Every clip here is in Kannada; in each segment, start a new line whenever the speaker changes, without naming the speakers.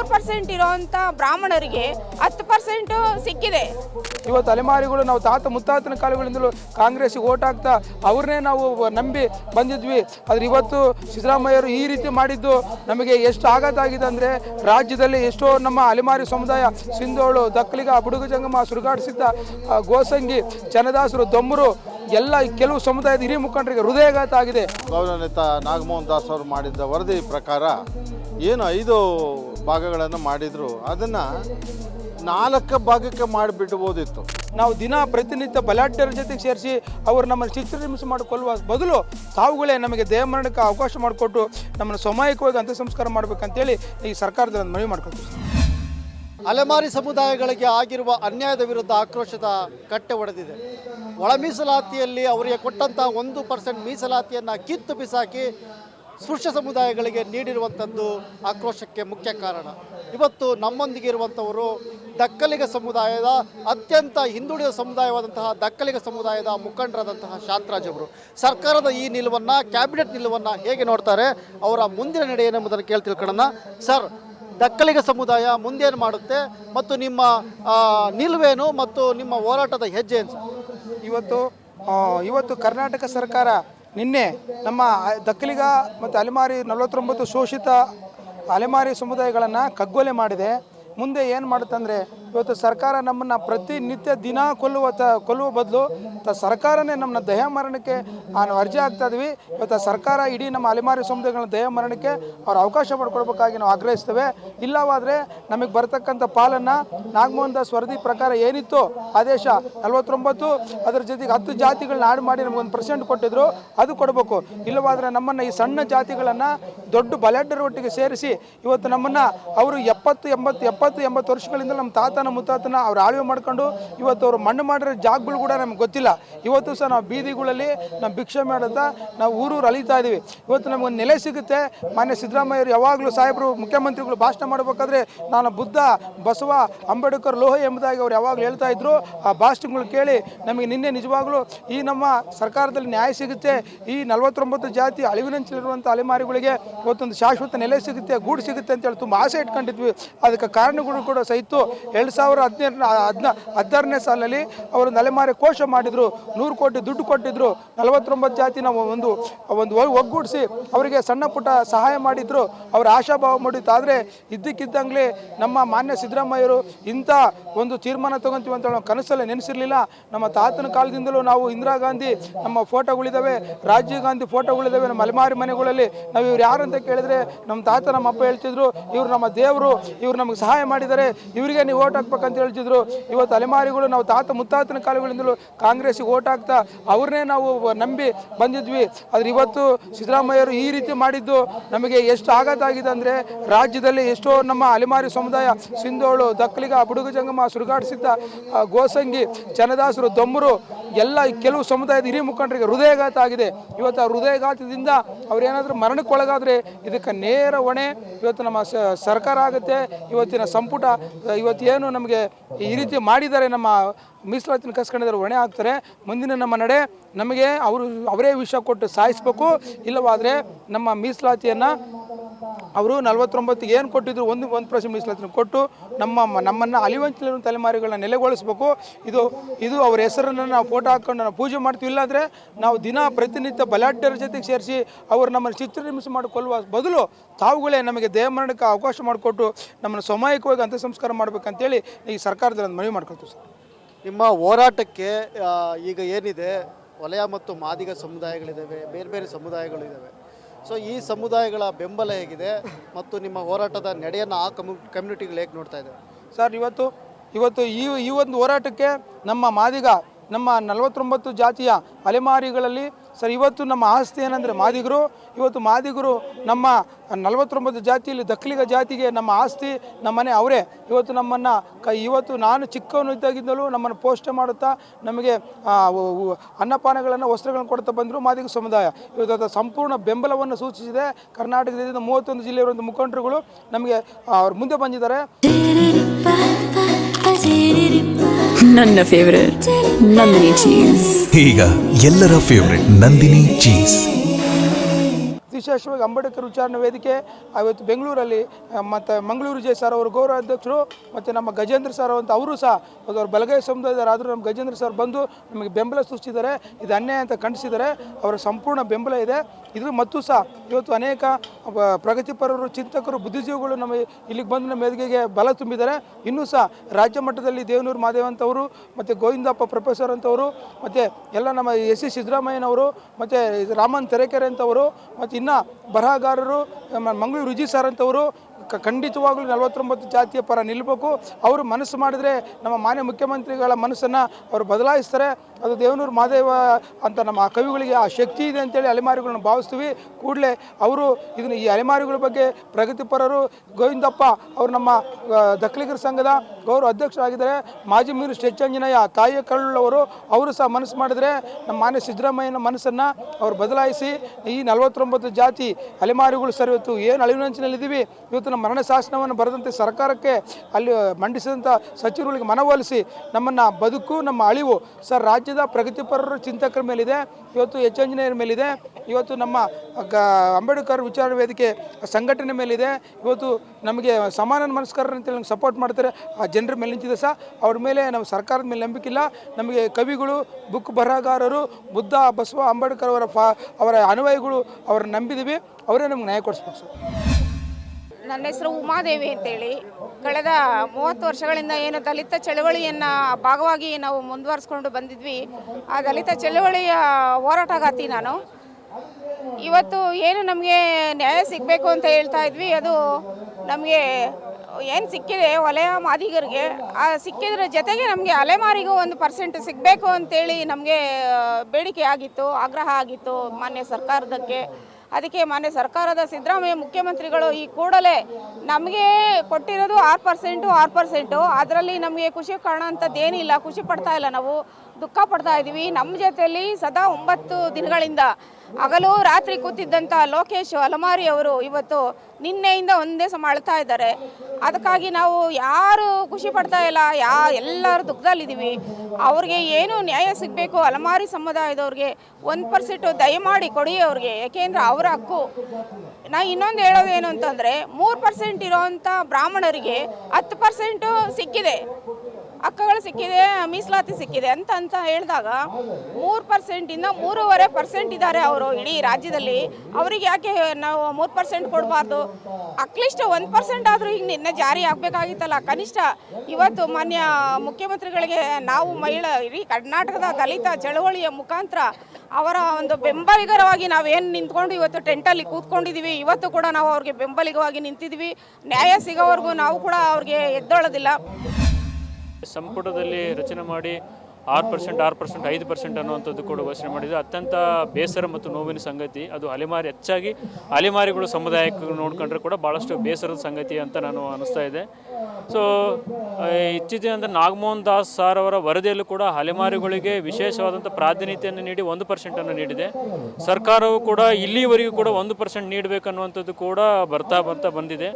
ಮೂರು ಪರ್ಸೆಂಟ್ ಇರೋವಂಥ ಬ್ರಾಹ್ಮಣರಿಗೆ ಹತ್ತು ಪರ್ಸೆಂಟು ಸಿಕ್ಕಿದೆ.
ಇವತ್ತು ತಲೆಮಾರಿಗಳು ನಾವು ತಾತ ಮುತ್ತಾತನ ಕಾಲಗಳಿಂದಲೂ ಕಾಂಗ್ರೆಸ್ಗೆ ಓಟ್ ಹಾಕ್ತಾ ಅವ್ರನ್ನೇ ನಾವು ನಂಬಿ ಬಂದಿದ್ವಿ. ಆದ್ರೆ ಇವತ್ತು ಸಿದ್ದರಾಮಯ್ಯರು ಈ ರೀತಿ ಮಾಡಿದ್ದು ನಮಗೆ ಎಷ್ಟು ಆಘಾತ ಆಗಿದೆ ಅಂದರೆ ರಾಜ್ಯದಲ್ಲಿ ಎಷ್ಟೋ ನಮ್ಮ ಅಲೆಮಾರಿ ಸಮುದಾಯ ಸಿಂಧೋಳು ದಕ್ಕಲಿಗ ಬುಡುಗು ಜಂಗಮ ಸುರುಗಾಡಿಸಿದ್ದ ಗೋಸಂಗಿ, ಚನ್ನದಾಸರು, ದೊಮ್ಮರು ಎಲ್ಲ ಕೆಲವು ಸಮುದಾಯದ ಹಿರಿಯ ಮುಖಂಡರಿಗೆ ಹೃದಯಘಾತ ಆಗಿದೆ.
ಗೌರವಾನ್ವಿತ ನಾಗಮೋಹನ್ ದಾಸ್ ಅವರು ಮಾಡಿದ್ದ ವರದಿ ಪ್ರಕಾರ ಏನು ಐದು ಭಾಗಗಳನ್ನು ಮಾಡಿದ್ರು. ಅದನ್ನು ನಾಲ್ಕು ಭಾಗಕ್ಕೆ ಮಾಡಿಬಿಡ್ಬೋದಿತ್ತು.
ನಾವು ದಿನ ಪ್ರತಿನಿತ್ಯ ಬಲಾಢ್ಯರ ಜೊತೆಗೆ ಸೇರಿಸಿ ಅವರು ನಮ್ಮನ್ನು ಚಿತ್ರಹಿಂಸೆ ಮಾಡಿಕೊಳ್ಳುವ ಬದಲು ತಾವುಗಳೇ ನಮಗೆ ದೇಹಮರಣಕ್ಕೆ ಅವಕಾಶ ಮಾಡಿಕೊಟ್ಟು ನಮ್ಮನ್ನು ಸಾಮೂಹಿಕವಾಗಿ ಅಂತ್ಯ ಸಂಸ್ಕಾರ ಮಾಡಬೇಕಂತೇಳಿ ಈ ಸರ್ಕಾರದಲ್ಲಿ ಮನವಿ ಮಾಡ್ಕೊತೀವಿ
ಅಲೆಮಾರಿ ಸಮುದಾಯಗಳಿಗೆ ಆಗಿರುವ ಅನ್ಯಾಯದ ವಿರುದ್ಧ ಆಕ್ರೋಶದ ಕಟ್ಟೆ ಒಡೆದಿದೆ. ಒಳ ಮೀಸಲಾತಿಯಲ್ಲಿ ಅವರಿಗೆ ಕೊಟ್ಟಂತಹ ಒಂದು ಪರ್ಸೆಂಟ್ ಮೀಸಲಾತಿಯನ್ನು ಕಿತ್ತು ಬಿಸಾಕಿ ಸ್ಪೃಶ್ಯ ಸಮುದಾಯಗಳಿಗೆ ನೀಡಿರುವಂಥದ್ದು ಆಕ್ರೋಶಕ್ಕೆ ಮುಖ್ಯ ಕಾರಣ. ಇವತ್ತು ನಮ್ಮೊಂದಿಗೆ ಇರುವಂಥವರು ದಕ್ಕಲಿಗ ಸಮುದಾಯದ, ಅತ್ಯಂತ ಹಿಂದುಳಿದ ಸಮುದಾಯವಾದಂತಹ ದಕ್ಕಲಿಗ ಸಮುದಾಯದ ಮುಖಂಡರಾದಂತಹ ಶಾಂತರಾಜ್ ಅವರು. ಸರ್ಕಾರದ ಈ ನಿಲುವನ್ನು, ಕ್ಯಾಬಿನೆಟ್ ನಿಲುವನ್ನು ಹೇಗೆ ನೋಡ್ತಾರೆ, ಅವರ ಮುಂದಿನ ನಡೆ ಏನೆಂಬುದನ್ನು ಕೇಳಿ ತಿಳ್ಕೊಳ್ಳೋಣ ಸರ್ ದಕ್ಕಲಿಗ ಸಮುದಾಯ ಮುಂದೇನು ಮಾಡುತ್ತೆ ಮತ್ತು ನಿಮ್ಮ ನಿಲುವೇನು ಮತ್ತು ನಿಮ್ಮ ಹೋರಾಟದ ಹೆಜ್ಜೆ
ಇವತ್ತು ಇವತ್ತು ಕರ್ನಾಟಕ ಸರ್ಕಾರ ನಿನ್ನೆ ನಮ್ಮ ದಕ್ಕಲಿಗ ಮತ್ತು ಅಲೆಮಾರಿ ನಲವತ್ತೊಂಬತ್ತು ಶೋಷಿತ ಅಲೆಮಾರಿ ಸಮುದಾಯಗಳನ್ನು ಕಗ್ಗೊಲೆ ಮಾಡಿದೆ. ಮುಂದೆ ಏನು ಮಾಡುತ್ತಂದರೆ ಇವತ್ತು ಸರ್ಕಾರ ನಮ್ಮನ್ನು ಪ್ರತಿನಿತ್ಯ ದಿನ ಕೊಲ್ಲುವ ತ, ಕೊಲ್ಲುವ ಬದಲು ತ, ಸರ್ಕಾರನೇ ನಮ್ಮನ್ನ ದಯ ಮರಣಕ್ಕೆ ಅರ್ಜಿ ಹಾಕ್ತಾ ಇದ್ವಿ. ಇವತ್ತು ಸರ್ಕಾರ ಇಡೀ ನಮ್ಮ ಅಲೆಮಾರಿ ಸಮುದಾಯಗಳ ದಯ ಮರಣಕ್ಕೆ ಅವ್ರು ಅವಕಾಶ ಮಾಡಿಕೊಡ್ಬೇಕಾಗಿ ನಾವು ಆಗ್ರಹಿಸ್ತೇವೆ. ಇಲ್ಲವಾದರೆ ನಮಗೆ ಬರತಕ್ಕಂಥ ಪಾಲನ್ನು ನಾಗಮೋಹನ್ ದಾಸ್ ವರದಿ ಪ್ರಕಾರ ಏನಿತ್ತು ಆದೇಶ ನಲವತ್ತೊಂಬತ್ತು, ಅದರ ಜೊತೆಗೆ ಹತ್ತು ಜಾತಿಗಳನ್ನ ಆಡ್ ಮಾಡಿ ನಮಗೊಂದು ಪರ್ಸೆಂಟ್ ಕೊಟ್ಟಿದ್ರು, ಅದು ಕೊಡಬೇಕು. ಇಲ್ಲವಾದರೆ ನಮ್ಮನ್ನು ಈ ಸಣ್ಣ ಜಾತಿಗಳನ್ನು ದೊಡ್ಡ ಬಲಾಢ್ಯರ ಒಟ್ಟಿಗೆ ಸೇರಿಸಿ ಇವತ್ತು ನಮ್ಮನ್ನು ಅವರು ಎಪ್ಪತ್ತು, ಎಂಬತ್ತು ಎಪ್ಪತ್ತು, ಎಂಬತ್ತು ವರ್ಷಗಳಿಂದ ನಮ್ಮ ತಾತನ ಮುತ್ತಾತನ ಅವ್ರು ಆಳ್ವೆ ಮಾಡ್ಕೊಂಡು ಇವತ್ತು ಅವರು ಮಣ್ಣು ಮಾಡಿರೋ ಜಾಗಗಳು ಕೂಡ ನಮ್ಗೆ ಗೊತ್ತಿಲ್ಲ. ಇವತ್ತು ಸಹ ನಾವು ಬೀದಿಗಳಲ್ಲಿ ನಾವು ಭಿಕ್ಷೆ ಮಾಡುತ್ತಾ ನಾವು ಊರೂರು ಅಲಿತಾ ಇದ್ದೀವಿ ಇವತ್ತು ನಮಗೊಂದು ನೆಲೆ ಸಿಗುತ್ತೆ. ಮಾನ್ಯ ಸಿದ್ದರಾಮಯ್ಯವರು ಯಾವಾಗಲೂ ಸಾಹೇಬರು ಮುಖ್ಯಮಂತ್ರಿಗಳು ಭಾಷಣ ಮಾಡಬೇಕಾದ್ರೆ ನಾನು ಬುದ್ಧ, ಬಸವ, ಅಂಬೇಡ್ಕರ್, ಲೋಹ ಎಂಬುದಾಗಿ ಅವ್ರು ಯಾವಾಗಲೂ ಹೇಳ್ತಾ ಇದ್ರು. ಆ ಭಾಷಣಗಳು ಕೇಳಿ ನಮಗೆ ನಿನ್ನೆ ನಿಜವಾಗ್ಲೂ ಈ ನಮ್ಮ ಸರ್ಕಾರದಲ್ಲಿ ನ್ಯಾಯ ಸಿಗುತ್ತೆ. ಈ ನಲವತ್ತೊಂಬತ್ತು ಜಾತಿ ಅಳಿವಿನಂಚಲಿರುವಂಥ ಅಲೆಮಾರಿಗಳಿಗೆ ಇವತ್ತೊಂದು ಶಾಶ್ವತ ನೆಲೆ ಸಿಗುತ್ತೆ, ಗೂಡು ಸಿಗುತ್ತೆ ಅಂತೇಳಿ ತುಂಬ ಆಸೆ ಇಟ್ಕೊಂಡಿದ್ವಿ. ಅದಕ್ಕೆ ಕಾರಣಗಳು ಕೂಡ ಸಹಿತ ಎರಡು ಸಾವಿರ ಹದಿನೆಂಟು, ಹದಿನ, ಹದಿನಾರನೇ ಸಾಲಲ್ಲಿ ಅವರು ನಲೆಮಾರಿ ಕೋಶ ಮಾಡಿದರು, ನೂರು ಕೋಟಿ ದುಡ್ಡು ಕೊಟ್ಟಿದ್ರು, ನಲವತ್ತೊಂಬತ್ತು ಜಾತಿನ ಒಂದು ಒಂದು ಒಗ್ಗೂಡಿಸಿ ಅವರಿಗೆ ಸಣ್ಣ ಪುಟ್ಟ ಸಹಾಯ ಮಾಡಿದ್ರು, ಅವರ ಆಶಾಭಾವ ಮಾಡಿತ್ತು. ಆದರೆ ಇದ್ದಕ್ಕಿದ್ದಂಗೆ ನಮ್ಮ ಮಾನ್ಯ ಸಿದ್ದರಾಮಯ್ಯರು ಇಂಥ ಒಂದು ತೀರ್ಮಾನ ತಗೊಂತೀವಿ ಅಂತ ನಾವು ಕನಸಲ್ಲೇ ನೆನೆಸಿರಲಿಲ್ಲ. ನಮ್ಮ ತಾತನ ಕಾಲದಿಂದಲೂ ನಾವು ಇಂದಿರಾ ಗಾಂಧಿ ನಮ್ಮ ಫೋಟೋಗಳಿದ್ದಾವೆ, ರಾಜೀವ್ ಗಾಂಧಿ ಫೋಟೋಗಳಿದ್ದಾವೆ, ನಮ್ಮ ಅಲೆಮಾರಿ ಮನೆಗಳಲ್ಲಿ. ನಾವು ಇವ್ರು ಯಾರು ಅಂತ ಕೇಳಿದ್ರೆ ನಮ್ಮ ತಾತ, ನಮ್ಮ ಅಪ್ಪ ಹೇಳ್ತಿದ್ರು, ಇವರು ನಮ್ಮ ದೇವರು, ಇವರು ನಮಗೆ ಸಹಾಯ ಮಾಡಿದ್ದಾರೆ, ಇವರಿಗೆ ನೀವು ಓಟ್ ಹಾಕ್ಬೇಕಂತ ಹೇಳ್ತಿದ್ರು. ಇವತ್ತು ಅಲೆಮಾರಿಗಳು ನಾವು ತಾತ ಮುತ್ತಾತನ ಕಾಲಗಳಿಂದಲೂ ಕಾಂಗ್ರೆಸ್ಗೆ ಓಟ್ ಹಾಕ್ತಾ ಅವ್ರನ್ನೇ ನಾವು ನಂಬಿ ಬಂದಿದ್ವಿ. ಆದ್ರೆ ಇವತ್ತು ಸಿದ್ದರಾಮಯ್ಯರು ಈ ರೀತಿ ಮಾಡಿದ್ದು ನಮಗೆ ಎಷ್ಟು ಆಘಾತ ಆಗಿದೆ ಅಂದರೆ ರಾಜ್ಯದಲ್ಲಿ ಎಷ್ಟೋ ನಮ್ಮ ಅಲೆಮಾರಿ ಸಮುದಾಯ ಸಿಂಧೋಳು ದಕ್ಕಲಿಗ ಬುಡುಗು ಜಂಗಮ ಸುರುಗಾಡಿಸಿದ್ದ ಗೋಸಂಗಿ, ಚನ್ನದಾಸರು, ದೊಮ್ಮರು ಎಲ್ಲ ಕೆಲವು ಸಮುದಾಯದ ಹಿರಿಯ ಮುಖಂಡರಿಗೆ ಹೃದಯಘಾತ ಆಗಿದೆ. ಇವತ್ತು ಆ ಹೃದಯಘಾತದಿಂದ ಅವರೇನಾದರೂ ಮರಣಕ್ಕೆ ಒಳಗಾದ್ರೆ ಇದಕ್ಕೆ ನೇರ ಹೊಣೆ. ಇವತ್ತು ನಮ್ಮ ಸರ್ಕಾರ ಆಗುತ್ತೆ. ಇವತ್ತಿನ ಸಂಪುಟ ಇವತ್ತೇನು ನಮಗೆ ಈ ರೀತಿ ಮಾಡಿದ್ದಾರೆ, ನಮ್ಮ ಮೀಸಲಾತಿನ ಕಸ್ಕೊಂಡಿದ್ದಾರೆ ಹೊಣೆ ಆಗ್ತಾರೆ ಮುಂದಿನ ನಮ್ಮ ನಡೆ ನಮಗೆ ಅವರು ಅವರೇ ವಿಷ ಕೊಟ್ಟು ಸಾಯಿಸ್ಬೇಕು. ಇಲ್ಲವಾದರೆ ನಮ್ಮ ಮೀಸಲಾತಿಯನ್ನು ಅವರು ನಲವತ್ತೊಂಬತ್ತಿಗೆ ಏನು ಕೊಟ್ಟಿದ್ರು? ಒಂದು ಒಂದು ಪರ್ಸೆಂಟ್ ಮೀಸಲಾತಿನ ಕೊಟ್ಟು ನಮ್ಮ, ನಮ್ಮನ್ನು ಅಲಿವಂಚಲಿನ ತಲೆಮಾರಿಗಳನ್ನ ನೆಲೆಗೊಳಿಸಬೇಕು. ಇದು ಇದು ಅವ್ರ ಹೆಸರನ್ನು ನಾವು ಫೋಟೋ ಹಾಕ್ಕೊಂಡು ನಾವು ಪೂಜೆ ಮಾಡ್ತೀವಿ. ಇಲ್ಲಾಂದರೆ ನಾವು ದಿನ ಪ್ರತಿನಿತ್ಯ ಬಲಾಢ್ಯರ ಜೊತೆಗೆ ಸೇರಿಸಿ ಅವರು ನಮ್ಮನ್ನು ಚಿತ್ರಹಿಂಸೆ ಮಾಡಿಕೊಳ್ಳುವ ಬದಲು ತಾವುಗಳೇ ನಮಗೆ ದೇಹಮರಣಕ್ಕೆ ಅವಕಾಶ ಮಾಡಿಕೊಟ್ಟು ನಮ್ಮನ್ನು ಸಮಯಕವಾಗಿ ಅಂತ್ಯ ಸಂಸ್ಕಾರ ಮಾಡಬೇಕಂತೇಳಿ ಈ ಸರ್ಕಾರದಲ್ಲಿ ಒಂದು ಮನವಿ ಮಾಡ್ಕೊಳ್ತೀವಿ ಸರ್.
ನಿಮ್ಮ ಹೋರಾಟಕ್ಕೆ ಈಗ ಏನಿದೆ, ವಲಯ ಮತ್ತು ಮಾದಿಗ ಸಮುದಾಯಗಳಿದ್ದಾವೆ ಬೇರೆ ಬೇರೆ ಸಮುದಾಯಗಳಿದ್ದಾವೆ ಸೊ ಈ ಸಮುದಾಯಗಳ ಬೆಂಬಲ ಹೇಗಿದೆ ಮತ್ತು ನಿಮ್ಮ ಹೋರಾಟದ ನಡೆಯನ್ನು ಆ ಕಮ್ಯು ಕಮ್ಯುನಿಟಿಗಳು ಹೇಗೆ ನೋಡ್ತಾ ಇದೆ
ಸರ್ ಇವತ್ತು ಇವತ್ತು ಈ ಈ ಒಂದು ಹೋರಾಟಕ್ಕೆ ನಮ್ಮ ಮಾದಿಗ ನಮ್ಮ ನಲವತ್ತೊಂಬತ್ತು ಜಾತಿಯ ಅಲೆಮಾರಿಗಳಲ್ಲಿ ಸರ್, ಇವತ್ತು ನಮ್ಮ ಆಸ್ತಿ ಏನಂದರೆ ಮಾದಿಗರು. ಇವತ್ತು ಮಾದಿಗರು ನಮ್ಮ ನಲವತ್ತೊಂಬತ್ತು ಜಾತಿಯಲ್ಲಿ ದಕ್ಕಲಿಗ ಜಾತಿಗೆ ನಮ್ಮ ಆಸ್ತಿ ನಮ್ಮನೆ ಅವರೇ. ಇವತ್ತು ನಮ್ಮನ್ನು ಕ, ಇವತ್ತು ನಾನು ಚಿಕ್ಕವನು ಇದ್ದಾಗಿದ್ದಲೂ ನಮ್ಮನ್ನು ಪೋಷಣೆ ಮಾಡುತ್ತಾ ನಮಗೆ ಅನ್ನಪಾನಗಳನ್ನು, ವಸ್ತ್ರಗಳನ್ನು ಕೊಡ್ತಾ ಬಂದರು ಮಾದಿಗ ಸಮುದಾಯ. ಇವತ್ತು ಅದರ ಸಂಪೂರ್ಣ ಬೆಂಬಲವನ್ನು ಸೂಚಿಸಿದೆ. ಕರ್ನಾಟಕದಿಂದ ಮೂವತ್ತೊಂದು ಜಿಲ್ಲೆಯವರಂಥ ಮುಖಂಡರುಗಳು ನಮಗೆ ಅವ್ರು ಮುಂದೆ ಬಂದಿದ್ದಾರೆ.
ನನ್ನ ಫೇವರೇಟ್ ನಂದಿನಿ ಚೀಸ್
ಈಗ ಎಲ್ಲರ ಫೇವರೇಟ್ ನಂದಿನಿ ಚೀಸ್
ಈ ವಿಶೇಷವಾಗಿ ಅಂಬೇಡ್ಕರ್ ವಿಚಾರಣೆ ವೇದಿಕೆ ಇವತ್ತು ಬೆಂಗಳೂರಲ್ಲಿ ಮತ್ತು ಮಂಗಳೂರು ಜಯ ಸರ್ ಅವರು ಗೌರವ ಅಧ್ಯಕ್ಷರು ಮತ್ತು ನಮ್ಮ ಗಜೇಂದ್ರ ಸರ್ ಅಂತ ಅವರು ಸಹ ಅವ್ರ ಬಲಗೈ ಸಮುದಾಯದವರಾದರೂ ನಮ್ಮ ಗಜೇಂದ್ರ ಸರ್ ಬಂದು ನಮಗೆ ಬೆಂಬಲ ಸೂಚಿಸಿದ್ದಾರೆ ಇದು ಅನ್ಯಾಯ ಅಂತ ಖಂಡಿಸಿದ್ದಾರೆ. ಅವರ ಸಂಪೂರ್ಣ ಬೆಂಬಲ ಇದೆ. ಇದ್ರ ಮತ್ತು ಸಹ ಇವತ್ತು ಅನೇಕ ಪ್ರಗತಿಪರರು, ಚಿಂತಕರು, ಬುದ್ಧಿಜೀವಿಗಳು ನಮ್ಮ ಇಲ್ಲಿಗೆ ಬಂದು ನಮ್ಮ ಮೆದುಗೆಗೆ ಬಲ ತುಂಬಿದ್ದಾರೆ. ಇನ್ನೂ ಸಹ ರಾಜ್ಯ ಮಟ್ಟದಲ್ಲಿ ದೇವನೂರು ಮಾದೇವ್ ಅಂತವರು ಮತ್ತು ಗೋವಿಂದಪ್ಪ ಪ್ರೊಫೆಸರ್ ಅಂತವರು, ಮತ್ತು ಎಲ್ಲ ನಮ್ಮ ಎಸ್ ಸಿ ಸಿದ್ದರಾಮಯ್ಯನವರು, ಮತ್ತು ರಾಮನ್ ತೆರೆಕೆರೆ ಅಂತವರು, ಮತ್ತು ಇನ್ನು ಬರಹಗಾರರು ಮಂಗಳೂರು ರುಜಿ ಸರ್ ಅಂತವರು ಖಂಡಿತವಾಗ್ಲೂ ನಲವತ್ತೊಂಬತ್ತು ಜಾತಿಯ ಪರ ನಿಲ್ಲಬೇಕು ಅವರು ಮನಸ್ಸು ಮಾಡಿದರೆ ನಮ್ಮ ಮಾನ್ಯ ಮುಖ್ಯಮಂತ್ರಿಗಳ ಮನಸ್ಸನ್ನು ಅವರು ಬದಲಾಯಿಸ್ತಾರೆ. ಅದು ದೇವನೂರು ಮಹಾದೇವ ಅಂತ ನಮ್ಮ ಕವಿಗಳಿಗೆ ಆ ಶಕ್ತಿ ಇದೆ ಅಂತೇಳಿ ಅಲೆಮಾರಿಗಳನ್ನ ಭಾವಿಸ್ತೀವಿ. ಕೂಡಲೇ ಅವರು ಇದನ್ನು ಈ ಅಲೆಮಾರಿಗಳ ಬಗ್ಗೆ ಪ್ರಗತಿಪರರು ಗೋವಿಂದಪ್ಪ ಅವರು ನಮ್ಮ ದಕ್ಕಲಿಗರ ಸಂಘದ ಗೌರವ ಅಧ್ಯಕ್ಷರಾಗಿದ್ದಾರೆ. ಮಾಜಿ ಮಿನಿಸ್ಟರ್ ಎಚ್ ಅಂಜನಯ್ಯ ತಾಯಿಯ ಕಳ್ಳುಳ್ಳವರು ಅವರು ಸಹ ಮನಸ್ಸು ಮಾಡಿದರೆ ನಮ್ಮ ಮಾನ್ಯ ಸಿದ್ದರಾಮಯ್ಯನ ಮನಸ್ಸನ್ನು ಅವರು ಬದಲಾಯಿಸಿ ಈ ನಲವತ್ತೊಂಬತ್ತು ಜಾತಿ ಅಲೆಮಾರಿಗಳು ಸರ್ ಇವತ್ತು ಏನು ಅಳಿವಿನಂಚಿನಲ್ಲಿದ್ದೀವಿ? ಇವತ್ತು ನಮ್ಮ ಮರಣ ಶಾಸನವನ್ನು ಬರೆದಂತೆ ಸರ್ಕಾರಕ್ಕೆ ಅಲ್ಲಿ ಮಂಡಿಸಿದಂಥ ಸಚಿವರುಗಳಿಗೆ ಮನವೊಲಿಸಿ ನಮ್ಮನ್ನು ಬದುಕು, ನಮ್ಮ ಅಳಿವು. ಸರ್, ರಾಜ್ಯದ ಪ್ರಗತಿಪರರ ಚಿಂತಕರ ಮೇಲಿದೆ, ಇವತ್ತು ಎಚ್ ಎಂಜಿನಿಯರ್ ಮೇಲಿದೆ, ಇವತ್ತು ನಮ್ಮ ಗ, ಅಂಬೇಡ್ಕರ್ ವಿಚಾರ ವೇದಿಕೆ ಸಂಘಟನೆ ಮೇಲಿದೆ. ಇವತ್ತು ನಮಗೆ ಸಮಾನ ಮನಸ್ಕರ ಅಂತೇಳಿ ನಮ್ಗೆ ಸಪೋರ್ಟ್ ಮಾಡ್ತಾರೆ. ಆ ಜನರ ಮೇಲೆ ನಿಂತಿದೆ ಸಹ ಅವ್ರ ಮೇಲೆ ನಾವು ಸರ್ಕಾರದ ಮೇಲೆ ನಂಬಿಕಿಲ್ಲ ನಮಗೆ ಕವಿಗಳು ಬುಕ್ ಬರಹಗಾರರು, ಬುದ್ಧ ಬಸವ ಅಂಬೇಡ್ಕರ್ ಅವರ ಫಾ, ಅವರ ಅನುಯಾಯಿಗಳು ಅವ್ರನ್ನ ನಂಬಿದ್ದೀವಿ. ಅವರೇ ನಮ್ಗೆ ನ್ಯಾಯ ಕೊಡಿಸ್ಬೇಕು ಸರ್.
ನನ್ನ ಹೆಸರು ಉಮಾದೇವಿ ಅಂತೇಳಿ. ಕಳೆದ ಮೂವತ್ತು ವರ್ಷಗಳಿಂದ ಏನು ದಲಿತ ಚಳವಳಿಯನ್ನು ಭಾಗವಾಗಿ ನಾವು ಮುಂದುವರಿಸ್ಕೊಂಡು ಬಂದಿದ್ವಿ. ಆ ದಲಿತ ಚಳವಳಿಯ ಹೋರಾಟಗಾತಿ ನಾನು. ಇವತ್ತು ಏನು ನಮಗೆ ನ್ಯಾಯ ಸಿಗಬೇಕು ಅಂತ ಹೇಳ್ತಾ ಇದ್ವಿ. ಅದು ನಮಗೆ ಏನು ಸಿಕ್ಕಿದೆ ವಲಯ ಮಾದಿಗರಿಗೆ, ಆ ಸಿಕ್ಕಿದ್ರ ಜೊತೆಗೆ ನಮಗೆ ಅಲೆಮಾರಿಗೂ ಒಂದು ಪರ್ಸೆಂಟ್ ಸಿಗಬೇಕು ಅಂತೇಳಿ ನಮಗೆ ಬೇಡಿಕೆ ಆಗಿತ್ತು, ಆಗ್ರಹ ಆಗಿತ್ತು ಮಾನ್ಯ ಸರ್ಕಾರದಕ್ಕೆ. ಅದಕ್ಕೆ ಮಾನ್ಯ ಸರ್ಕಾರದ ಸಿದ್ದರಾಮಯ್ಯ ಮುಖ್ಯಮಂತ್ರಿಗಳು ಈ ಕೂಡಲೇ ನಮಗೆ ಕೊಟ್ಟಿರೋದು ಆರು ಪರ್ಸೆಂಟು ಆರು ಪರ್ಸೆಂಟು. ಅದರಲ್ಲಿ ನಮಗೆ ಖುಷಿ ಕಾಣೋಂಥದ್ದೇನಿಲ್ಲ ಖುಷಿ ಪಡ್ತಾ ಇಲ್ಲ ನಾವು. ದುಃಖ ಪಡ್ತಾ ಇದ್ದೀವಿ. ನಮ್ಮ ಜೊತೆಯಲ್ಲಿ ಸದಾ ಒಂಬತ್ತು ದಿನಗಳಿಂದ ಹಗಲು ರಾತ್ರಿ ಕೂತಿದ್ದಂಥ ಲೋಕೇಶ್ ಅಲಮಾರಿ ಅವರು ಇವತ್ತು ನಿನ್ನೆಯಿಂದ ಒಂದೇ ಸಮ ಅಳ್ತಾ ಇದ್ದಾರೆ. ಅದಕ್ಕಾಗಿ ನಾವು ಯಾರು ಖುಷಿ ಪಡ್ತಾ ಇಲ್ಲ, ಯಾ ಎಲ್ಲರೂ ದುಃಖದಲ್ಲಿದ್ದೀವಿ ಅವ್ರಿಗೆ ಏನು ನ್ಯಾಯ ಸಿಗಬೇಕು? ಅಲಮಾರಿ ಸಮುದಾಯದವ್ರಿಗೆ ಒಂದು ಪರ್ಸೆಂಟು ದಯಮಾಡಿ ಕೊಡಿ ಅವ್ರಿಗೆ. ಯಾಕೆಂದ್ರೆ ಅವರ ಹಕ್ಕು. ನಾ ಇನ್ನೊಂದು ಹೇಳೋದು ಏನು ಅಂತಂದರೆ ಮೂರು ಪರ್ಸೆಂಟ್ ಇರೋವಂಥ ಬ್ರಾಹ್ಮಣರಿಗೆ ಹತ್ತು ಪರ್ಸೆಂಟು ಸಿಕ್ಕಿದೆ. ಹಕ್ಕುಗಳು ಸಿಕ್ಕಿದೆ, ಮೀಸಲಾತಿ ಸಿಕ್ಕಿದೆ ಅಂತ ಅಂತ ಹೇಳಿದಾಗ ಮೂರು ಪರ್ಸೆಂಟಿಂದ ಮೂರುವರೆ ಪರ್ಸೆಂಟ್ ಇದ್ದಾರೆ ಅವರು ಇಡೀ ರಾಜ್ಯದಲ್ಲಿ. ಅವರಿಗೆ ಯಾಕೆ ನಾವು ಮೂರು ಪರ್ಸೆಂಟ್ ಕೊಡಬಾರ್ದು? ಅಟ್ಲೀಸ್ಟ್ ಒಂದು ಪರ್ಸೆಂಟ್ ಆದರೂ ಈಗ ನಿನ್ನೆ ಜಾರಿ ಆಗಬೇಕಾಗಿತ್ತಲ್ಲ. ಕನಿಷ್ಠ ಇವತ್ತು ಮಾನ್ಯ ಮುಖ್ಯಮಂತ್ರಿಗಳಿಗೆ ನಾವು ಮಹಿಳಾ, ಇಡೀ ಕರ್ನಾಟಕದ ದಲಿತ ಚಳವಳಿಯ ಮುಖಾಂತರ ಅವರ ಒಂದು ಬೆಂಬಲಿಗರವಾಗಿ ನಾವೇನು ನಿಂತ್ಕೊಂಡು ಇವತ್ತು ಟೆಂಟಲ್ಲಿ ಕೂತ್ಕೊಂಡಿದ್ದೀವಿ ಇವತ್ತು ಕೂಡ ನಾವು ಅವ್ರಿಗೆ ಬೆಂಬಲಿಗವಾಗಿ ನಿಂತಿದ್ದೀವಿ ನ್ಯಾಯ ಸಿಗೋವರೆಗೂ ನಾವು ಕೂಡ ಅವ್ರಿಗೆ ಎದ್ದೊಳ್ಳೋದಿಲ್ಲ
ಸಂಪುಟದಲ್ಲಿ ರಚನೆ ಮಾಡಿ ಆರು ಪರ್ಸೆಂಟ್ ಆರು ಪರ್ಸೆಂಟ್, ಐದು ಪರ್ಸೆಂಟ್ ಅನ್ನುವಂಥದ್ದು ಕೂಡ ಘೋಷಣೆ ಮಾಡಿದ್ದು ಅತ್ಯಂತ ಬೇಸರ ಮತ್ತು ನೋವಿನ ಸಂಗತಿ. ಅದು ಅಲೆಮಾರಿ, ಹೆಚ್ಚಾಗಿ ಅಲೆಮಾರಿಗಳು ಸಮುದಾಯಕ್ಕೆ ನೋಡ್ಕೊಂಡ್ರೆ ಕೂಡ ಭಾಳಷ್ಟು ಬೇಸರದ ಸಂಗತಿ ಅಂತ ನಾನು ಅನಿಸ್ತಾ ಇದೆ. ಸೊ ಇತ್ತೀಚಿನ ಅಂದರೆ ನಾಗಮೋಹನ್ ದಾಸ್ ಸಾರ್ ಅವರ ವರದಿಯಲ್ಲೂ ಕೂಡ ಅಲೆಮಾರಿಗಳಿಗೆ ವಿಶೇಷವಾದಂಥ ಪ್ರಾಧಾನ್ಯತೆಯನ್ನು ನೀಡಿ ಒಂದು ಪರ್ಸೆಂಟನ್ನು ನೀಡಿದೆ. ಸರ್ಕಾರವು ಕೂಡ ಇಲ್ಲಿವರೆಗೂ ಕೂಡ ಒಂದು ಪರ್ಸೆಂಟ್ ನೀಡಬೇಕನ್ನುವಂಥದ್ದು ಕೂಡ ಬರ್ತಾ ಬರ್ತಾ ಬಂದಿದೆ.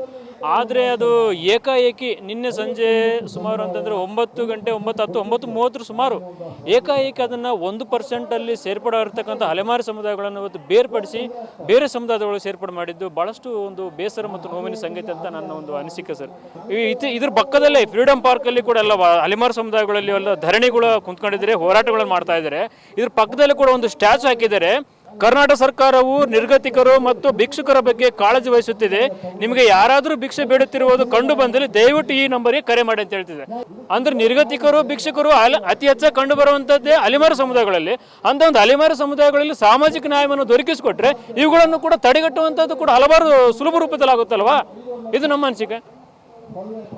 ಆದರೆ ಅದು ಏಕಾಏಕಿ ನಿನ್ನೆ ಸಂಜೆ ಸುಮಾರು ಅಂತಂದರೆ ಒಂಬತ್ತು ಗಂಟೆ, ಒಂಬತ್ತು ಹತ್ತು, ಒಂಬತ್ತು ಮೂವತ್ತರ ಸುಮಾರು ಏಕಾಏಕಿ ಅದನ್ನು ಒಂದು ಪರ್ಸೆಂಟಲ್ಲಿ ಸೇರ್ಪಡೆ ಆಗಿರ್ತಕ್ಕಂಥ ಸಮುದಾಯಗಳನ್ನು ಇವತ್ತು ಬೇರ್ಪಡಿಸಿ ಬೇರೆ ಸಮುದಾಯದೊಳಗೆ ಸೇರ್ಪಡೆ ಮಾಡಿದ್ದು ಭಾಳಷ್ಟು ಒಂದು ಬೇಸರ ಮತ್ತು ನೋವಿನ ಸಂಗತಿ ಅಂತ ನನ್ನ ಒಂದು ಅನಿಸಿಕೆ ಸರ್. ಇತಿ- ಇದ್ರ ಪಕ್ಕದಲ್ಲೇ ಫ್ರೀಡಮ್ ಪಾರ್ಕಲ್ಲಿ ಕೂಡ ಎಲ್ಲ ಅಲೆಮಾರಿ ಸಮುದಾಯಗಳಲ್ಲಿ ಎಲ್ಲ ಧರಣಿಗಳು ಕುಂತ್ಕೊಂಡಿದ್ದಾರೆ, ಹೋರಾಟಗಳನ್ನು ಮಾಡ್ತಾ ಇದ್ದಾರೆ. ಇದ್ರ ಪಕ್ಕದಲ್ಲಿ ಕೂಡ ಒಂದು ಸ್ಟ್ಯಾಚು ಹಾಕಿದ್ದಾರೆ. ಕರ್ನಾಟಕ ಸರ್ಕಾರವು ನಿರ್ಗತಿಕರು ಮತ್ತು ಭಿಕ್ಷುಕರ ಬಗ್ಗೆ ಕಾಳಜಿ ವಹಿಸುತ್ತಿದೆ. ನಿಮಗೆ ಯಾರಾದರೂ ಭಿಕ್ಷೆ ಬೇಡುತ್ತಿರುವುದು ಕಂಡು ಬಂದಲ್ಲಿ ದಯವಿಟ್ಟು ಈ ನಂಬರಿಗೆ ಕರೆ ಮಾಡಿ ಅಂತ ಹೇಳ್ತಿದೆ ಅಂದ್ರೆ ನಿರ್ಗತಿಕರು, ಭಿಕ್ಷುಕರು ಅತಿ ಹೆಚ್ಚಾಗಿ ಕಂಡು ಬರುವಂತದ್ದೇ ಅಲಿಮಾರು ಸಮುದಾಯಗಳಲ್ಲಿ. ಅಂತ ಒಂದು ಅಲಿಮಾರು ಸಮುದಾಯಗಳಲ್ಲಿ ಸಾಮಾಜಿಕ ನ್ಯಾಯವನ್ನು ದೊರಕಿಸಿಕೊಟ್ರೆ ಇವುಗಳನ್ನು ಕೂಡ ತಡೆಗಟ್ಟುವಂಥದ್ದು ಕೂಡ ಹಲವಾರು ಸುಲಭ ರೂಪದಲ್ಲಾಗುತ್ತಲ್ವಾ? ಇದು ನಮ್ಮ ಅನಿಸಿಕೆ.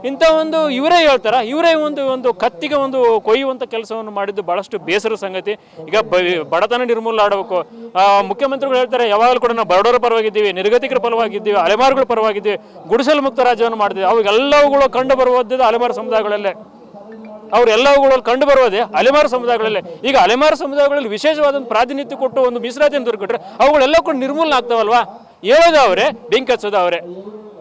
ಇಂಥ ಒಂದು ಇವರೇ ಹೇಳ್ತಾರ? ಇವರೇ ಒಂದು ಒಂದು ಕತ್ತಿಗೆ ಒಂದು ಕೊಯ್ಯುವಂಥ ಕೆಲಸವನ್ನು ಮಾಡಿದ್ದು ಬಹಳಷ್ಟು ಬೇಸರ ಸಂಗತಿ. ಈಗ ಬಡತನ ನಿರ್ಮೂಲನೆ ಆಡಬೇಕು ಮುಖ್ಯಮಂತ್ರಿಗಳು ಹೇಳ್ತಾರೆ, ಯಾವಾಗಲೂ ಕೂಡ ನಾವು ಬಡವರ ಪರವಾಗಿದ್ದೀವಿ, ನಿರ್ಗತಿಕರ ಪರವಾಗಿದ್ದೀವಿ, ಅಲೆಮಾರುಗಳ ಪರವಾಗಿದ್ದೀವಿ, ಗುಡಿಸಲು ಮುಕ್ತ ರಾಜ್ಯವನ್ನು ಮಾಡಿದ್ದೀವಿ. ಅವೆಲ್ಲವುಗಳು ಕಂಡು ಬರುವಂಥದ್ದು ಅಲೆಮಾರು ಸಮುದಾಯಗಳಲ್ಲೇ. ಅವರೆಲ್ಲವುಗಳಲ್ಲಿ ಕಂಡು ಬರುವುದೇ ಅಲೆಮಾರು ಸಮುದಾಯಗಳಲ್ಲೇ. ಈಗ ಅಲೆಮಾರು ಸಮುದಾಯಗಳಲ್ಲಿ ವಿಶೇಷವಾದ ಪ್ರಾತಿನಿಧ್ಯ ಕೊಟ್ಟು ಒಂದು ಮೀಸಲಾತಿಯನ್ನು ದೊರಕಿಟ್ರೆ ಅವುಗಳೆಲ್ಲ ಕೂಡ ನಿರ್ಮೂಲನೆ ಆಗ್ತಾವಲ್ವಾ? ಹೇಳೋದು ಅವರೇ, ಬೆಂಕಿ ಹಚ್ಚೋದು ಅವರೇ.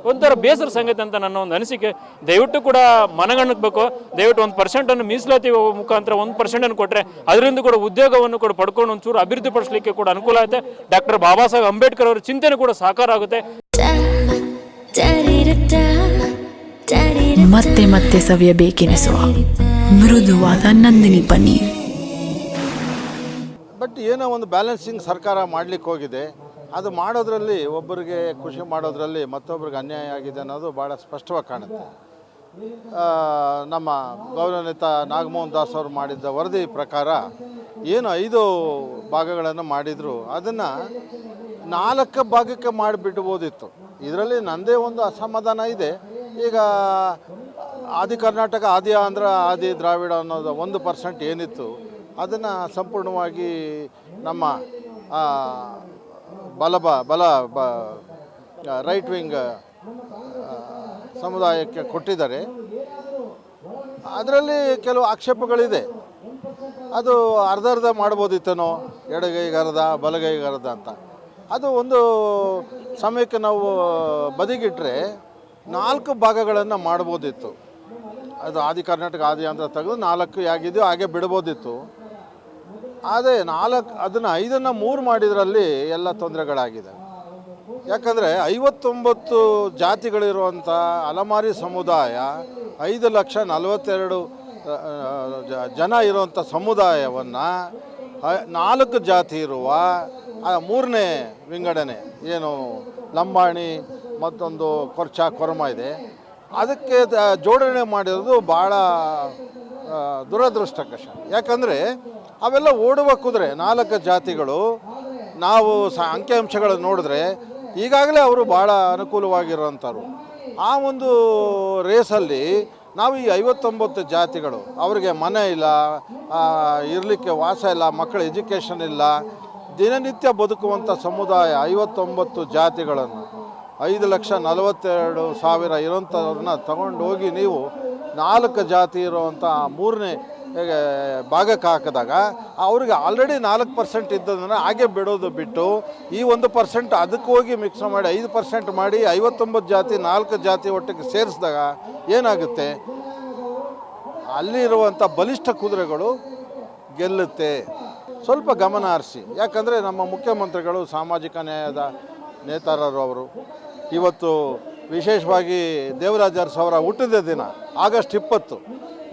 ಒಂಥರ ಬೇಸರ ಸಂಗತಿ ಅಂತ ನನ್ನ ಒಂದು ಅನಿಸಿಕೆ. ದಯವಿಟ್ಟು ಕೂಡ ಮನಗಣಬೇಕು ದಯವಿಟ್ಟು ಒಂದು ಪರ್ಸೆಂಟನ್ನು ಮೀಸಲಾತಿ ಮುಖಾಂತರ ಒಂದು ಪರ್ಸೆಂಟನ್ನು ಕೊಟ್ಟರೆ ಅದರಿಂದ ಕೂಡ ಉದ್ಯೋಗವನ್ನು ಕೂಡ ಪಡ್ಕೊಂಡು ಒಂಚೂರು ಅಭಿವೃದ್ಧಿ ಪಡಿಸಲಿಕ್ಕೆ ಕೂಡ ಅನುಕೂಲ ಆಗುತ್ತೆ. ಡಾಕ್ಟರ್ ಬಾಬಾ ಸಾಹೇಬ್ ಅಂಬೇಡ್ಕರ್ ಅವರ ಚಿಂತನೆ ಕೂಡ ಸಾಕಾರ ಆಗುತ್ತೆ.
ಮತ್ತೆ ಮತ್ತೆ ಸವಿಯಬೇಕೆನಿಸುವ ಮೃದುವಾದ ನಂದಿನಿ ಪನ್ನೀರ್.
ಬಟ್ ಏನೋ ಒಂದು ಬ್ಯಾಲೆನ್ಸಿಂಗ್ ಸರ್ಕಾರ ಮಾಡಲಿಕ್ಕೆ ಹೋಗಿದೆ. ಅದು ಮಾಡೋದ್ರಲ್ಲಿ ಒಬ್ಬರಿಗೆ ಖುಷಿ ಮಾಡೋದ್ರಲ್ಲಿ ಮತ್ತೊಬ್ಬರಿಗೆ ಅನ್ಯಾಯ ಆಗಿದೆ ಅನ್ನೋದು ಭಾಳ ಸ್ಪಷ್ಟವಾಗಿ ಕಾಣುತ್ತೆ. ನಮ್ಮ ಗೌರವಾನ್ವಿತ ನಾಗಮೋಹನ್ ದಾಸ್ ಅವರು ಮಾಡಿದ್ದ ವರದಿ ಪ್ರಕಾರ ಏನು ಐದು ಭಾಗಗಳನ್ನು ಮಾಡಿದರು, ಅದನ್ನು ನಾಲ್ಕು ಭಾಗಕ್ಕೆ ಮಾಡಿಬಿಡ್ಬೋದಿತ್ತು. ಇದರಲ್ಲಿ ನನ್ನದೇ ಒಂದು ಅಸಮಾಧಾನ ಇದೆ. ಈಗ ಆದಿ ಕರ್ನಾಟಕ, ಆದಿ ಆಂಧ್ರ, ಆದಿ ದ್ರಾವಿಡ ಅನ್ನೋದು ಒಂದು ಪರ್ಸೆಂಟ್ ಏನಿತ್ತು, ಅದನ್ನು ಸಂಪೂರ್ಣವಾಗಿ ನಮ್ಮ ಆ, ಬಲಬ ಬಲ ಬ ರೈಟ್ ವಿಂಗ್ ಸಮುದಾಯಕ್ಕೆ ಕೊಟ್ಟಿದ್ದಾರೆ. ಅದರಲ್ಲಿ ಕೆಲವು ಆಕ್ಷೇಪಗಳಿದೆ. ಅದು ಅರ್ಧ ಅರ್ಧ ಮಾಡ್ಬೋದಿತ್ತೇನೋ ಎಡಗೈಗೆ ಅರ್ಧ ಬಲಗೈಗೆ ಅರ್ಧ ಅಂತ. ಅದು ಒಂದು ಸಮಯಕ್ಕೆ ನಾವು ಬದಿಗಿಟ್ಟರೆ ನಾಲ್ಕು ಭಾಗಗಳನ್ನು ಮಾಡ್ಬೋದಿತ್ತು. ಅದು ಆದಿ ಕರ್ನಾಟಕ ಆದಿ ಅಂತ ತೆಗೆದು ನಾಲ್ಕು ಆಗಿದೆಯೋ ಹಾಗೆ ಬಿಡ್ಬೋದಿತ್ತು. ಆದರೆ ನಾಲ್ಕು, ಅದನ್ನು ಐದನ್ನು ಮೂರು ಮಾಡಿದ್ರಲ್ಲಿ ಎಲ್ಲ ತೊಂದರೆಗಳಾಗಿದೆ. ಯಾಕಂದರೆ ಐವತ್ತೊಂಬತ್ತು ಜಾತಿಗಳಿರುವಂಥ ಅಲಮಾರಿ ಸಮುದಾಯ, ಐದು ಲಕ್ಷ ನಲವತ್ತೆರಡು ಜನ ಇರುವಂಥ ಸಮುದಾಯವನ್ನು ನಾಲ್ಕು ಜಾತಿ ಇರುವ ಮೂರನೇ ವಿಂಗಡಣೆ ಏನು ಲಂಬಾಣಿ ಮತ್ತೊಂದು ಕೊರ್ಚ ಕೊರಮ ಇದೆ. ಅದಕ್ಕೆ ಜೋಡಣೆ ಮಾಡಿರೋದು ಭಾಳ ದುರದೃಷ್ಟಕಶ ಯಾಕಂದರೆ ಅವೆಲ್ಲ ಓಡುವ ಕುದುರೆ. ನಾಲ್ಕು ಜಾತಿಗಳು. ನಾವು ಸ ಅಂಕಿಅಂಶಗಳನ್ನು ನೋಡಿದ್ರೆ ಈಗಾಗಲೇ ಅವರು ಭಾಳ ಅನುಕೂಲವಾಗಿರೋಂಥವ್ರು ಆ ಒಂದು ರೇಸಲ್ಲಿ ನಾವು ಈ ಐವತ್ತೊಂಬತ್ತು ಜಾತಿಗಳು. ಅವರಿಗೆ ಮನೆ ಇಲ್ಲ ಇರಲಿಕ್ಕೆ ವಾಸ ಇಲ್ಲ, ಮಕ್ಕಳ ಎಜುಕೇಷನ್ ಇಲ್ಲ, ದಿನನಿತ್ಯ ಬದುಕುವಂಥ ಸಮುದಾಯ ಐವತ್ತೊಂಬತ್ತು ಜಾತಿಗಳನ್ನು. ಐದು ಲಕ್ಷ ನಲವತ್ತೆರಡು ಸಾವಿರ ಇರೋಂಥವ್ರನ್ನ ತಗೊಂಡೋಗಿ ನೀವು ನಾಲ್ಕು ಜಾತಿ ಇರುವಂಥ ಮೂರನೇ ಭಾಗಕ್ಕೆ ಹಾಕಿದಾಗ, ಅವ್ರಿಗೆ ಆಲ್ರೆಡಿ ನಾಲ್ಕು ಪರ್ಸೆಂಟ್ ಇದ್ದದನ್ನು ಹಾಗೆ ಬಿಡೋದು ಬಿಟ್ಟು, ಈ ಒಂದು ಪರ್ಸೆಂಟ್ ಅದಕ್ಕೆ ಹೋಗಿ ಮಿಕ್ಸ್ ಮಾಡಿ, ಐದು ಪರ್ಸೆಂಟ್ ಮಾಡಿ, ಐವತ್ತೊಂಬತ್ತು ಜಾತಿ, ನಾಲ್ಕು ಜಾತಿ ಒಟ್ಟಿಗೆ ಸೇರಿಸಿದಾಗ ಏನಾಗುತ್ತೆ? ಅಲ್ಲಿರುವಂಥ ಬಲಿಷ್ಠ ಕುದುರೆಗಳು ಗೆಲ್ಲುತ್ತೆ. ಸ್ವಲ್ಪ ಗಮನ ಹರಿಸಿ. ಯಾಕಂದರೆ ನಮ್ಮ ಮುಖ್ಯಮಂತ್ರಿಗಳು, ಸಾಮಾಜಿಕ ನ್ಯಾಯದ ನೇತಾರರು ಅವರು, ಇವತ್ತು ವಿಶೇಷವಾಗಿ ದೇವರಾಜ ಅರಸು ಅವರ ಹುಟ್ಟಿದ ದಿನ, ಆಗಸ್ಟ್ ಇಪ್ಪತ್ತು.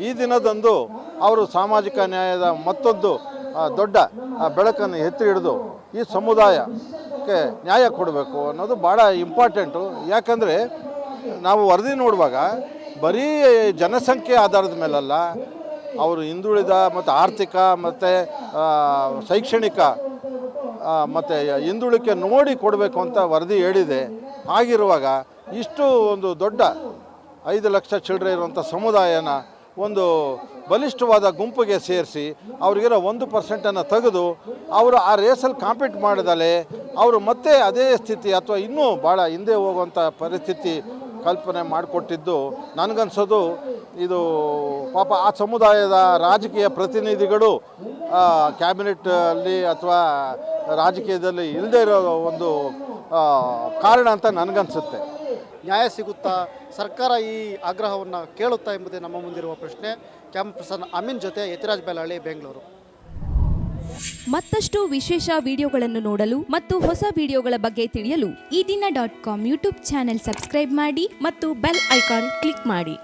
ಈ ದಿನದಂದು ಅವರು ಸಾಮಾಜಿಕ ನ್ಯಾಯದ ಮತ್ತೊಂದು ದೊಡ್ಡ ಬೆಳಕನ್ನು ಎತ್ತಿ ಹಿಡಿದು ಈ ಸಮುದಾಯಕ್ಕೆ ನ್ಯಾಯ ಕೊಡಬೇಕು ಅನ್ನೋದು ಭಾಳ ಇಂಪಾರ್ಟೆಂಟು ಯಾಕಂದರೆ ನಾವು ವರದಿ ನೋಡುವಾಗ ಬರೀ ಜನಸಂಖ್ಯೆ ಆಧಾರದ ಮೇಲಲ್ಲ, ಅವರು ಹಿಂದುಳಿದ ಮತ್ತು ಆರ್ಥಿಕ ಮತ್ತು ಶೈಕ್ಷಣಿಕ ಮತ್ತು ಹಿಂದುಳಿಕೆ ನೋಡಿ ಕೊಡಬೇಕು ಅಂತ ವರದಿ ಹೇಳಿದೆ. ಹಾಗಿರುವಾಗ ಇಷ್ಟು ಒಂದು ದೊಡ್ಡ ಐದು ಲಕ್ಷ ಚಿಲ್ಲರೆ ಇರುವಂಥ ಸಮುದಾಯನ ಒಂದು ಬಲಿಷ್ಠವಾದ ಗುಂಪಿಗೆ ಸೇರಿಸಿ ಅವ್ರಿಗಿರೋ ಒಂದು ಪರ್ಸೆಂಟನ್ನು ತೆಗೆದು ಅವರು ಆ ರೇಸಲ್ಲಿ ಕಾಂಪೀಟ್ ಮಾಡಿದಲೆ ಅವರು ಮತ್ತೆ ಅದೇ ಸ್ಥಿತಿ ಅಥವಾ ಇನ್ನೂ ಭಾಳ ಹಿಂದೆ ಹೋಗುವಂಥ ಪರಿಸ್ಥಿತಿ ಕಲ್ಪನೆ ಮಾಡಿಕೊಟ್ಟಿದ್ದು ನನಗನ್ಸೋದು ಇದು ಪಾಪ ಆ ಸಮುದಾಯದ ರಾಜಕೀಯ ಪ್ರತಿನಿಧಿಗಳು ಕ್ಯಾಬಿನೆಟ್ ಅಲ್ಲಿ ಅಥವಾ ರಾಜಕೀಯದಲ್ಲಿ ಇಲ್ಲದೆ ಇರೋ ಒಂದು ಕಾರಣ ಅಂತ ನನಗನ್ಸುತ್ತೆ.
ನ್ಯಾಯ ಸಿಗುತ್ತಾ? ಸರ್ಕಾರ ಈ ಆಗ್ರಹವನ್ನು ಕೇಳುತ್ತಾ ಎಂಬುದೇ ನಮ್ಮ ಮುಂದಿರುವ ಪ್ರಶ್ನೆ. ಕ್ಯಾಮ್ ಪ್ರಸನ್ನ ಅಮೀನ್ ಜೊತೆ ಯತಿರಾಜ್ ಬೆಲಹಳ್ಳಿ ಬೆಂಗಳೂರು.
ಮತ್ತಷ್ಟು ವಿಶೇಷ ವಿಡಿಯೋಗಳನ್ನು ನೋಡಲು ಮತ್ತು ಹೊಸ ವಿಡಿಯೋಗಳ ಬಗ್ಗೆ ತಿಳಿಯಲು
Ee Dina dot com YouTube channel subscribe ಮಾಡಿ ಮತ್ತು ಬೆಲ್ ಐಕಾನ್ ಕ್ಲಿಕ್ ಮಾಡಿ.